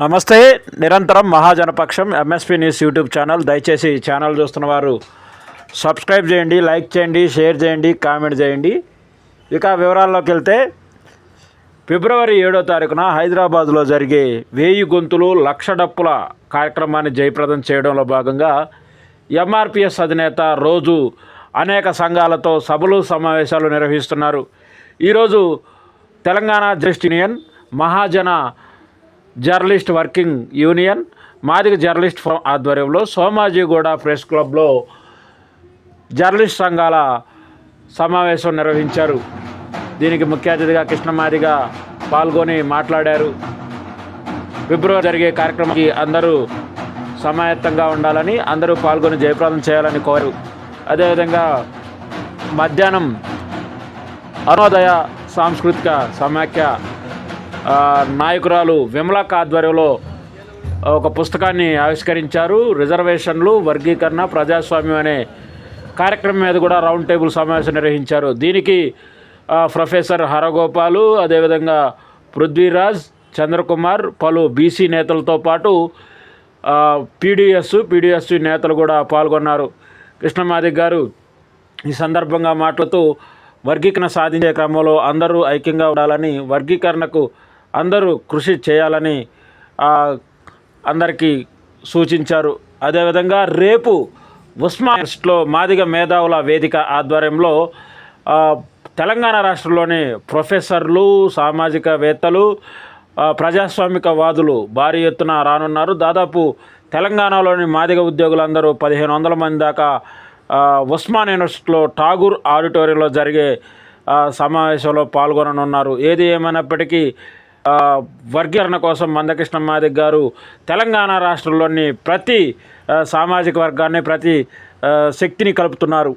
నమస్తే నిరంతరం Mahajanapaksham MSP news YouTube channel దయచేసి ఛానల్ చూస్తున్న వారు సబ్స్క్రైబ్ చేయండి లైక్ చేయండి షేర్ చేయండి కామెంట్ చేయండి. ఇక వివరాల్లోకి వెళ్తే ఫిబ్రవరి ఏడో తారీఖున హైదరాబాద్లో జరిగే వేయి గొంతులు లక్ష డప్పుల కార్యక్రమాన్ని జయప్రదం చేయడంలో భాగంగా ఎంఆర్పిఎస్ అధినేత రోజు అనేక సంఘాలతో సభలు సమావేశాలు నిర్వహిస్తున్నారు. ఈరోజు Telangana just union Mahajana journalist working union Madiga journalist forum ఆధ్వర్యంలో సోమాజీగూడ ప్రెస్ క్లబ్లో జర్నలిస్ట్ సంఘాల సమావేశం నిర్వహించారు. దీనికి ముఖ్య అతిథిగా కృష్ణమాదిగ పాల్గొని మాట్లాడారు. ఫిబ్రవరి జరిగే కార్యక్రమానికి అందరూ సమాయత్తంగా ఉండాలని అందరూ పాల్గొని జయప్రదం చేయాలని కోరు అదేవిధంగా మధ్యాహ్నం అరుణోదయ సాంస్కృతిక సమాఖ్య నాయకురాలు విమలక్క ఆధ్వర్యంలో ఒక పుస్తకాన్ని ఆవిష్కరించారు. రిజర్వేషన్లు వర్గీకరణ ప్రజాస్వామ్యం అనే కార్యక్రమం మీద కూడా రౌండ్ టేబుల్ సమావేశం నిర్వహించారు. దీనికి ప్రొఫెసర్ హరగోపాలు అదేవిధంగా పృథ్వీరాజ్ చంద్రకుమార్ పలు బీసీ నేతలతో పాటు పీడిఎస్ పీడిఎస్ నేతలు కూడా పాల్గొన్నారు. కృష్ణమాదిక్ గారు ఈ సందర్భంగా మాట్లాడుతూ వర్గీకరణ సాధించే క్రమంలో అందరూ ఐక్యంగా ఉండాలని వర్గీకరణకు అందరూ కృషి చేయాలని అందరికీ సూచించారు. అదేవిధంగా రేపు ఉస్మానిస్ట్లో మాదిగ మేధావుల వేదిక ఆధ్వర్యంలో తెలంగాణ రాష్ట్రంలోని ప్రొఫెసర్లు సామాజికవేత్తలు ప్రజాస్వామికవాదులు భారీ ఎత్తున రానున్నారు. దాదాపు తెలంగాణలోని మాదిగ ఉద్యోగులందరూ పదిహేను వందల మంది దాకా ఉస్మాన్ యూనివర్సిటీలో ఠాగూర్ ఆడిటోరియంలో జరిగే సమావేశంలో పాల్గొననున్నారు. ఏది ఏమైనప్పటికీ వర్గీకరణ కోసం మందకృష్ణ మాదిక్ గారు తెలంగాణ రాష్ట్రంలోని ప్రతి సామాజిక వర్గాన్ని ప్రతి శక్తిని కలుపుతున్నారు.